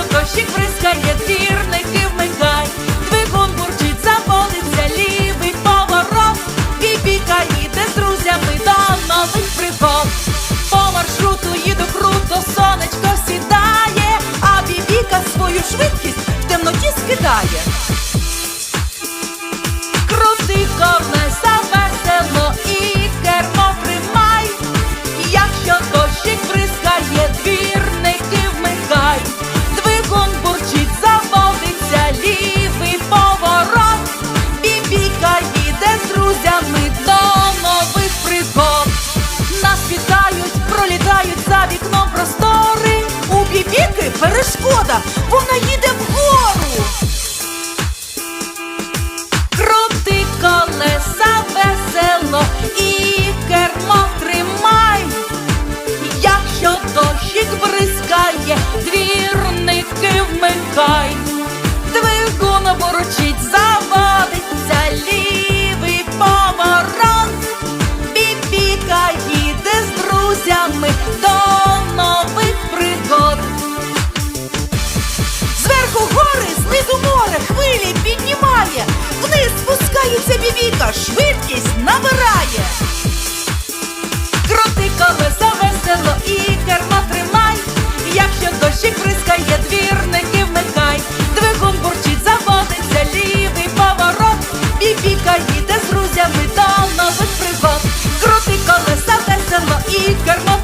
що дощик вірний двірники вмикай. Бризкає, двірники вмикай. Двигун ворочить, заводиться лівий поворот. Бібіка їде з друзями до нових пригод. Зверху гори, знизу море, хвилі піднімає, вниз спускається бібіка, швидко друзями до нових пригод. Крути колеса, весело і кермо.